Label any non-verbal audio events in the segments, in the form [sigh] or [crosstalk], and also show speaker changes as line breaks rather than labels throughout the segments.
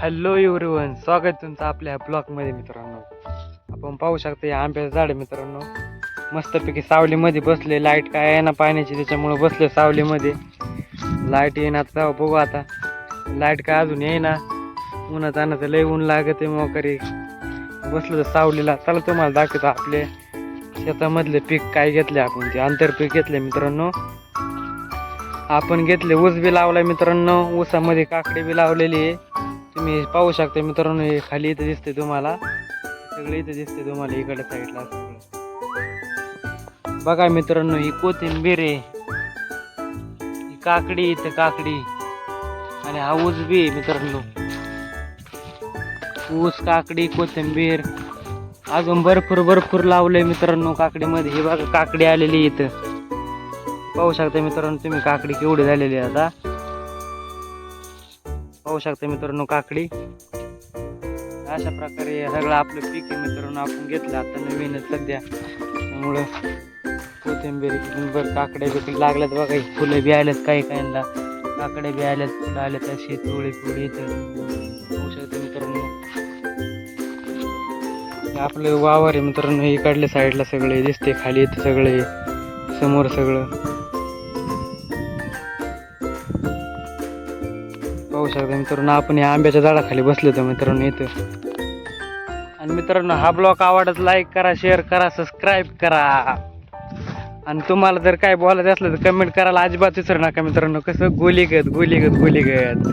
Hello everyone स्वागत तुमचं आपल्या ब्लॉकमध्ये मित्रांनो. आपण पाहू शकता या आंब्याचं झाड आहे मित्रांनो. मस्तपैकी सावलीमध्ये बसले. लाइट काय आहे ना पाण्याची? त्याच्यामुळं बसले सावलीमध्ये. लाइट येईना आता. बघू आता. लाइट काय अजून येईना. उन्हात आणतं लय ऊन लागत आहे मोकरी. बसलं तर सावलीला. चला तुम्हाला दाखवतो आपले शेतामधले पीक काय घेतले आपण. ते आंतरपीक घेतले मित्रांनो. आपण घेतले ऊस बी लावलाय मित्रांनो. ऊसामध्ये काकडी बी लावलेली आहे. तुम्ही पाहू शकता मित्रांनो हे खाली इथं दिसते तुम्हाला. सगळे इथं दिसते तुम्हाला इकडे साईडला बघा मित्रांनो ही कोथिंबीर आहे. ही काकडी इथं काकडी. आणि हा ऊस बी आहे मित्रांनो. ऊस काकडी कोथिंबीर. अजून भरपूर भरपूर लावलंय मित्रांनो काकडीमध्ये. हे बघा काकडी आलेली इथं. पाहू शकता मित्रांनो तुम्ही काकडी केवढी झालेली आहे आता. पाहू शकता मित्रांनो काकडी. अशा प्रकारे सगळं आपलं पीक आहे मित्रांनो आपण घेतलं आता नवीनच सध्या. त्यामुळं कोथिंबीर बरं काकड्या बिकडी लागल्यात बघा फुलं बी आल्यात काही काहींना. काकड्या बी आल्यात फुलं आल्यात अशी पिवळी पिवळी तर पाहू शकता मित्रांनो. आपलं वावर आहे मित्रांनो इकडल्या साईडला सगळे दिसते खाली इथं सगळे समोर सगळं. पाहू शकता मित्रांनो आपण या आंब्याच्या झाडाखाली बसलो होतो मित्रांनो इथं. आणि मित्रांनो हा ब्लॉग आवडत लाईक करा शेअर करा सबस्क्राईब करा. आणि तुम्हाला जर काय बोलायचं असलं तर कमेंट करायला अजिबात विसरू नका मित्रांनो. कसं गोलीगत गोलीगत गोलीगत.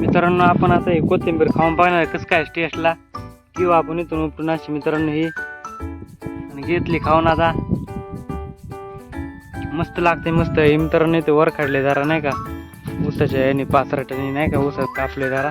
मित्रांनो आपण आता हे कोथिंबीर खाऊन पाहणार कसं काय टेस्टला किंवा आपण इथून उपटून अशी मित्रांनो ही आणि घेतली खाऊन आता. मस्त लागते मस्त. हे मित्रांनो इथे वर काढले जरा नाही का? ऊसाच्या याने पाचराट्याने नाही का ऊसात कापले जरा.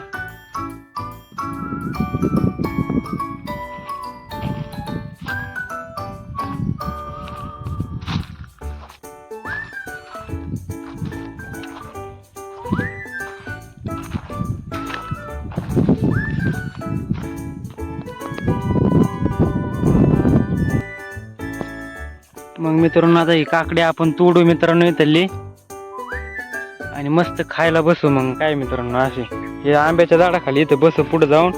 मग मित्रांनो आता ही काकडी आपण तोडू मित्रांनो इथली. आणि मस्त खायला बसू मग. काय मित्रांनो असे. हे आंब्याच्या झाडाखाली इथं बसू पुढं जाऊन.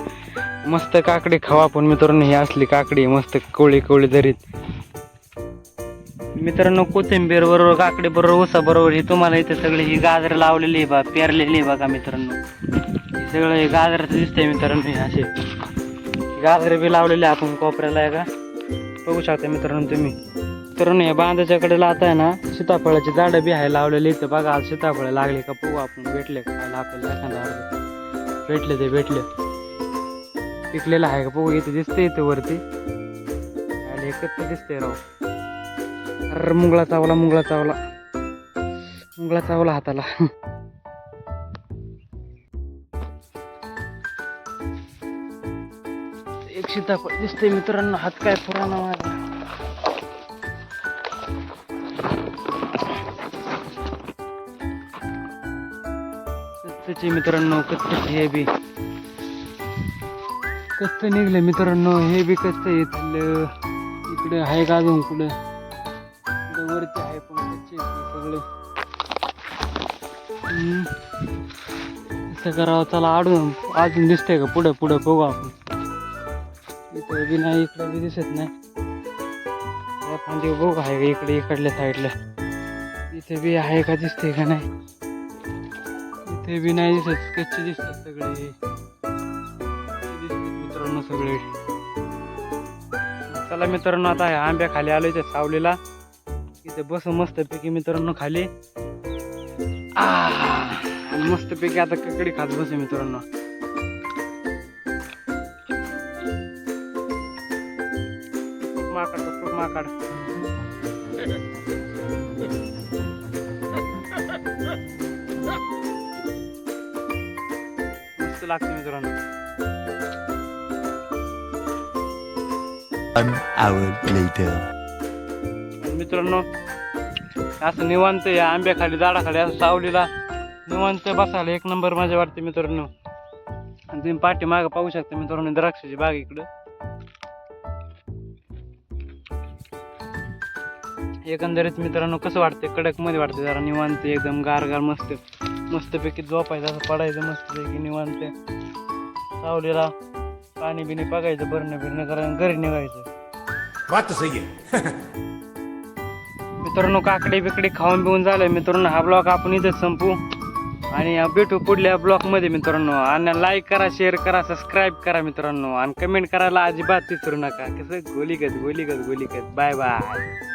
मस्त काकडी खाऊ आपण मित्रांनो ही असली काकडी मस्त कोळी कोळी धरीत मित्रांनो कोथिंबीर बरोबर काकडी बरोबर उसा बरोबर ही तुम्हाला इथे सगळी ही गाजर लावलेली आहे बा पेरलेली आहे बघा मित्रांनो. हे सगळं हे गाजर दिसतंय मित्रांनो हे असे. गाजर बी लावलेले आहे आपण कोपऱ्याला आहे का? बघू शकता मित्रांनो तुम्ही. मित्रांनो या बांधाच्या आता आहे ना सीताफळाची झाडं बी आहे लावलेली इथं. बघा आज सीताफळ लागले का पाहू आपण. भेटले का आपल्याला? एखादा भेटले ते भेटले. पिकलेलं आहे का बघू इथे दिसते इथे वरती. आणि एकत्र दिसते राव. अरे मुंगळा चावला मुंगळा चावला. मुंगळा चावला हाताला. [laughs] एक सीताफळ दिसते मित्रांनो हात काय पुराणा माझा. कच्चे मित्रांनो कच्चे हे बी. कसं निघले मित्रांनो हे बी कच्च येतलं. इकडे आहे का अजून कुठं? वरती आहे पण कच्चे सगळे. हम्म. कसं करावं चला आडून अजून दिसतंय का पुढं पुढं बघू आपण. इथं बी नाही इकडे बी दिसत नाही. या फांदी बघू आहे का इकडे इकडल्या साईडला. इथे बी आहे का दिसतंय का नाही? हे बी नाही दिसत कच्चे दिसतात सगळे. दिसतात मित्रांनो सगळे. चला मित्रांनो आता ह्या आंब्या खाली आलो इथे सावलीला. इथे बस मस्त पैकी मित्रांनो खाली. मस्त पैकी आता ककडी खात बसे मित्रांनो. माकड माकड. लागते मित्रांनो. मित्रांनो असं निवांत या आंब्याखाली झाडाखाली असं सावलीला निवांत बसायला एक नंबर माझ्या वाटते मित्रांनो. आणि तुम्ही पाठी मागं पाहू शकता मित्रांनो द्राक्षाची बाग इकडं. एकंदरीत मित्रांनो कसं वाटते कडकमध्ये वाटते जरा निवांत एकदम गार गार मस्त. मस्तपैकी झोपायचं असं पडायचं मस्तपैकी निवांत. सावलीला पाणी बिणी बघायचं भरणं बिरणं करायचं घरी निघायचं.
बात सही [laughs]
मित्रांनो काकडे बिकडे खाऊन बिऊन झालं मित्रांनो हा ब्लॉग आपण इथेच संपू. आणि भेटू पुढल्या ब्लॉगमध्ये मित्रांनो. आणि लाईक करा शेअर करा सबस्क्राईब करा मित्रांनो. आणि कमेंट करायला अजिबात विसरू नका. कसं गोलीगत गोलीगत गोलीगत. Bye bye